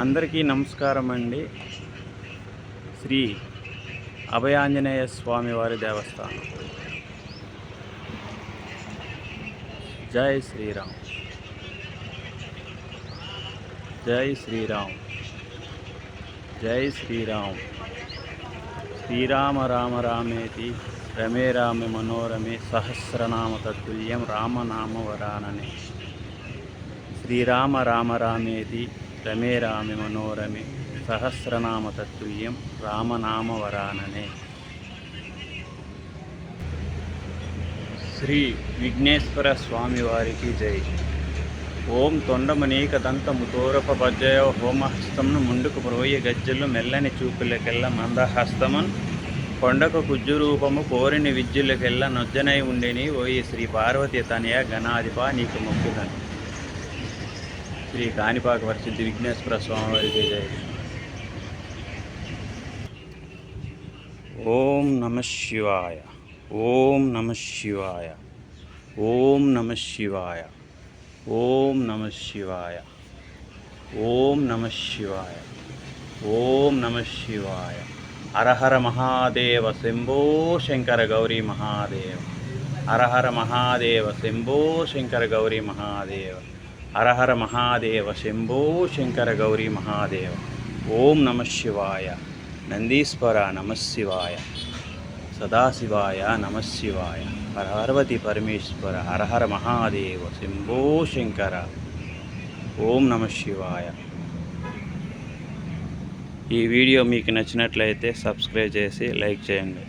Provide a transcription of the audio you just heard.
అందరికీ నమస్కారం అండి. శ్రీ అభయాంజనేయ స్వామివారి దేవస్థానం. జై శ్రీరామ్. జై శ్రీరామ్. జై శ్రీరామ్. శ్రీరామ రామ రామేతి రమే రామ మనోరమే సహస్రనామ తత్తుల్యం రామనామ వరాననే. శ్రీరామ రామ రామేది రమే రామి మనోరమి సహస్రనామ తత్తుల్యం రామనామవరాననే శ్రీ విఘ్నేశ్వర స్వామి వారికి జై ఓం తొండమనీక దంతము తోరప పద్యయ హోమహస్తమును ముందుకు ప్రోయ గజ్జలు మెల్లని చూపులకెల్ల మందహస్తమున్। కొండకు కుజ్జు రూపము కోరిని విద్యులకెల్ల నొజ్జనై ఉండిని ఓయి శ్రీ పార్వతి తనయ గణాధిప నీకు మొక్కుదని। శ్రీ కాణిపాక పరిస్థితి విఘ్నేశ్వర స్వామివారి వారికి ఓం నమ శివాయ. ఓం నమ శివాయ. ఓం నమ శివాయ. ఓం నమ శివాయ. ఓం నమ శివాయ. ఓం నమ శివాయ. హరహర మహాదేవ శంభో శంకర గౌరీ మహాదేవ. హరహర మహాదేవ శంభో శంకర గౌరీ మహాదేవ. హరహర మహాదేవ శంభో శంకర గౌరీ మహాదేవ. ఓం నమ శివాయ. నందీశ్వర నమశివాయ సదాశివాయ నమశివాయ శివాయ. పరమేశ్వర హరహర మహాదేవ శంభో శంకర. ఓం నమ శివాయ. ఈ వీడియో మీకు నచ్చినట్లయితే సబ్స్క్రైబ్ చేసి లైక్ చేయండి.